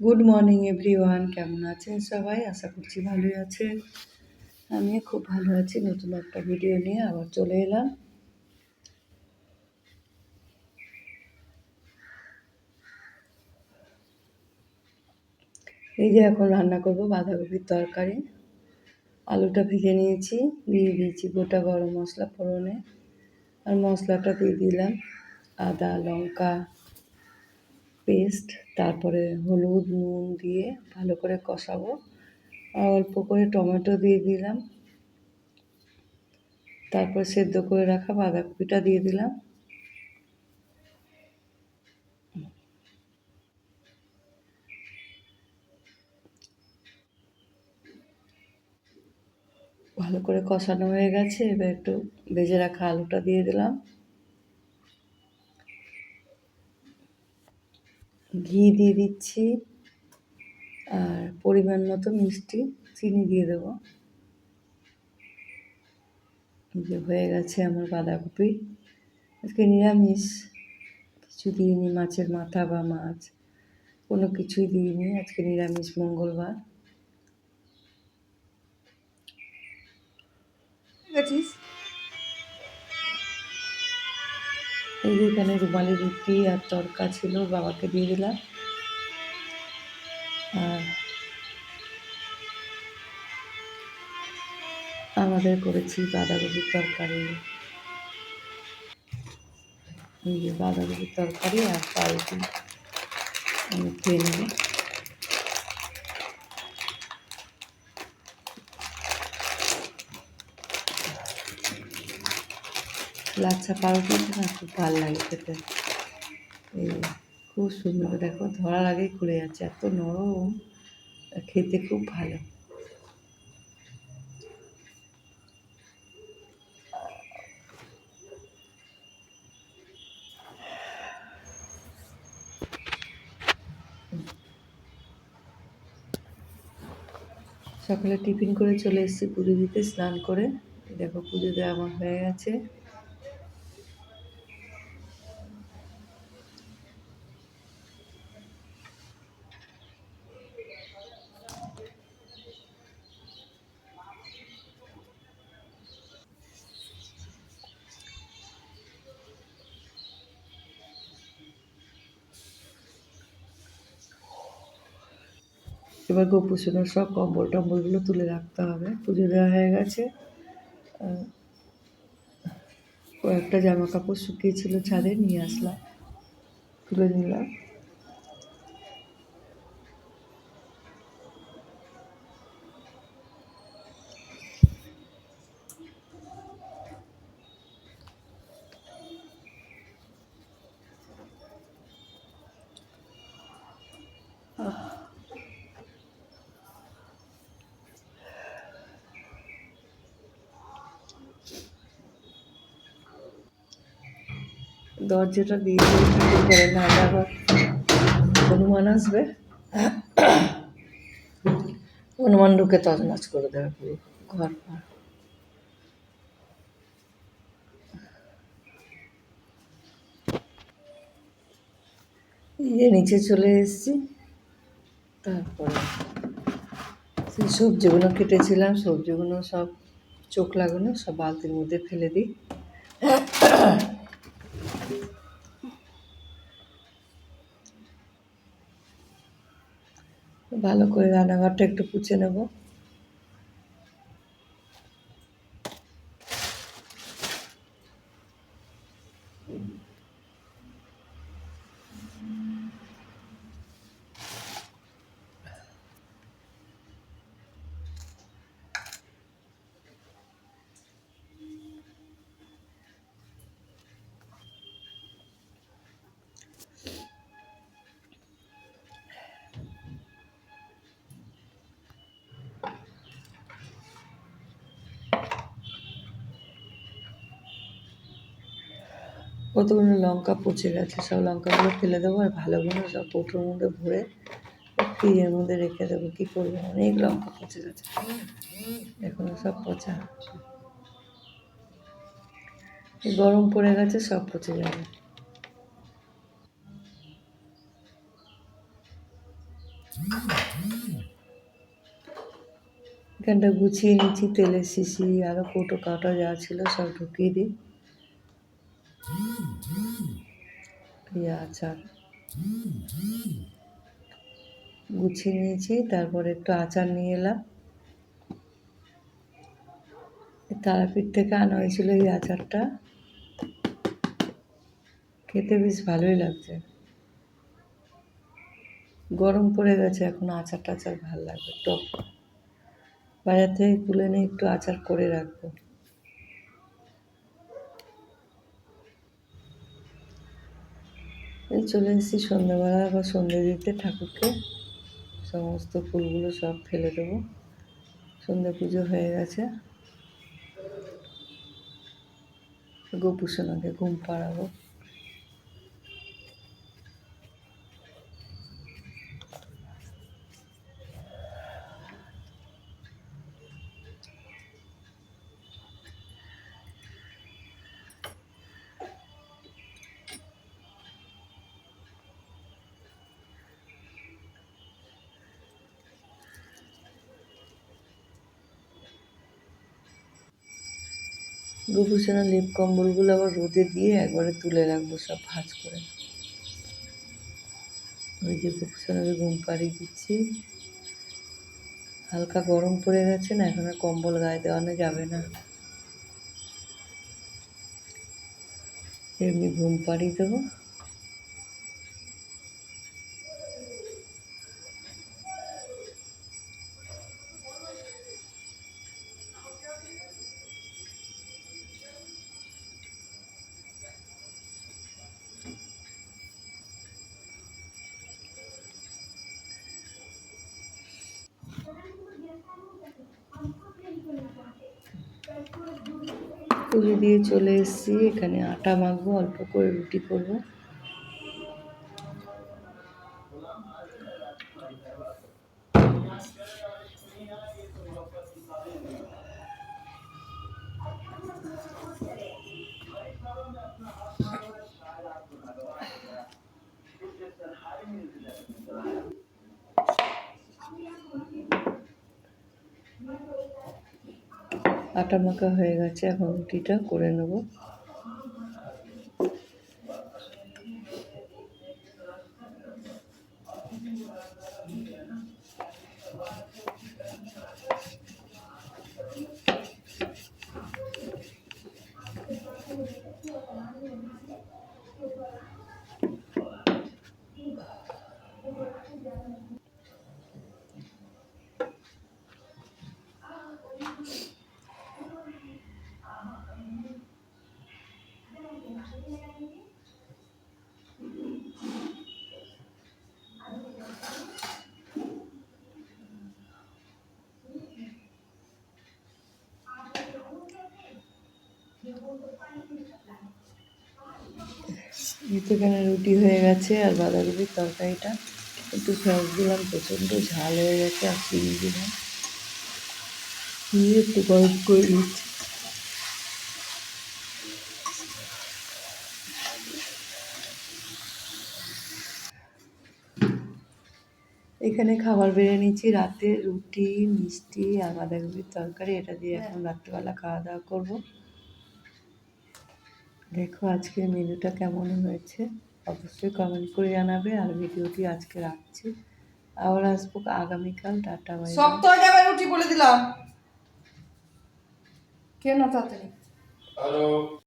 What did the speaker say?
Good morning everyone কেমন আছেন সবাই? আশা করছি ভালোই আছেন। আমি খুব ভালো আছি। নতুন একটা ভিডিও নিয়ে আবার চলে এলাম। এই যে এখন রান্না করব বাঁধাকপির তরকারি। আলুটা ভেজে নিয়েছি, দিয়ে দিয়েছি গোটা গরম মশলা ফোড়নে। আর মশলাটা দিয়ে দিলাম আদা, লঙ্কা পেস্ট তারপরে হলুদ নুন দিয়ে ভালো করে কষাবো। অল্প করে টমেটো দিয়ে দিলাম। তারপর সেদ্ধ করে রাখা বাঁধাকপিটা দিয়ে দিলাম। ভালো করে কষানো হয়ে গেছে। এবার একটু ভেজে রাখা আলুটা দিয়ে দিলাম। ঘি দিয়ে দিচ্ছি আর পরিমাণ মতো মিষ্টি, চিনি দিয়ে দেবো। যে হয়ে গেছে আমার বাঁধাকপি। আজকে নিরামিষ, কিছু দিইনি মাছের মাথা বা মাছ, কোনো কিছুই দিইনি। আজকে নিরামিষ মঙ্গলবার। এই যে এখানে রুমালি রুটি আর তরকা ছিল, বাবাকে দিয়ে দিলাম। আর আমাদের করেছি বাঁধাকপির তরকারি। এই যে বাঁধাকপির তরকারি আর পাউরুটি। আমি খেয়ে নেব। লাচ্ছা পাউরুটি না, খুব ভালো লাগে খেতে। এই খুব সুন্দর, দেখো ধরার আগেই খুলে যাচ্ছে, এত নরম খেতে খুব ভালো। সকালে টিফিন করে চলে এসেছি পুজো দিতে, স্নান করে। দেখো পুজো দেওয়া আমার হয়ে গেছে। এবার গোপুসোনার সব কম্বল টম্বলগুলো তুলে রাখতে হবে। পুজো দেওয়া হয়ে গেছে। কয়েকটা জামা কাপড় শুকিয়েছিল ছাদে, নিয়ে আসলাম, তুলে নিলাম। দরজাটা দিয়ে আবার হনুমান আসবে। হনুমান ঢুকে তছনছ করে দেবে পুরো ঘর এই নিচে চলে এসেছি, তারপরে সেই সবজিগুলো কেটেছিলাম, সবজিগুলো সব চোখ লাগানো, সব বালতির মধ্যে ফেলে দিই। ভালো করে রান্নাঘরটা একটু পুছে নেব। কতগুলো লঙ্কা পচে গেছে, সব লঙ্কাগুলো ফেলে দেবো আর ভালোগুলো সব কৌটোর মধ্যে ভরে ফ্রিজের মধ্যে রেখে দেবো। কী করব? অনেক লঙ্কা পচে গেছে। এখনও সব পচা গরম পড়ে গেছে, সব পচে যাবে। এখানটা গুছিয়ে নিচ্ছি, তেলের শিশি আরও কোটো কাটা যা ছিল সব ঢুকিয়ে দিই। এই আচার। গুছিয়ে নিয়েছি, তারপর একটু আচার নিয়ে এলাম। তারাপীঠ থেকে আনা হয়েছিল এই আচারটা। খেতে বেশ ভালোই লাগছে। গরম পড়ে গেছে, এখন আচার টাচার ভালো লাগবে। টক। বাজার থেকে তুলে নিয়ে একটু আচার করে রাখব এই চলে এসেছি সন্ধ্যাবেলা বা সন্ধ্যে দিতে ঠাকুরকে। সমস্ত ফুলগুলো সব ফেলে দেবো। সন্ধ্যে পুজো হয়ে গেছে। গোপুসোনাকে ঘুম পাড়াবো। গোপুসোনার লেপ কম্বলগুলো আবার রোদে দিয়ে একবারে তুলে রাখব, সব ভাজ করে। ওই যে গোপুসোনাকে ঘুম পাড়িয়ে দিচ্ছি। হালকা গরম পড়ে গেছে না, এখন আর কম্বল গায়ে দেওয়ানো যাবে না। এমনি ঘুম পাড়িয়ে দেবো। পুজো দিয়ে চলে এসেছি। এখানে আটা মাখবো অল্প করে রুটি করব। আটা মাখা হয়ে গেছে এখন রুটিটা করে নেব। এখানে রুটি হয়ে গেছে আর বাঁধাকপির তরকারিটা। একটু সস দিলাম প্রচণ্ড ঝাল হয়ে গেছে আর চিনি দিলাম। দিয়ে একটু গরম করে দিচ্ছি এখানে খাবার বেড়ে নিচ্ছি রাতে রুটি মিষ্টি আর বাঁধাকপির তরকারি। এটা দিয়ে এখন রাত্রিবেলা খাওয়া দাওয়া করব। দেখো আজকের মেনুটা কেমন হয়েছে? অবশ্যই কমেন্ট করে জানাবে। আর ভিডিওটি আজকে রাখছি। আবার আসব আগামীকাল। Tata bye bye. শক্ত হয়ে যাবে রুটি বলে দিলাম। কেন তাড়াতাড়ি? হ্যালো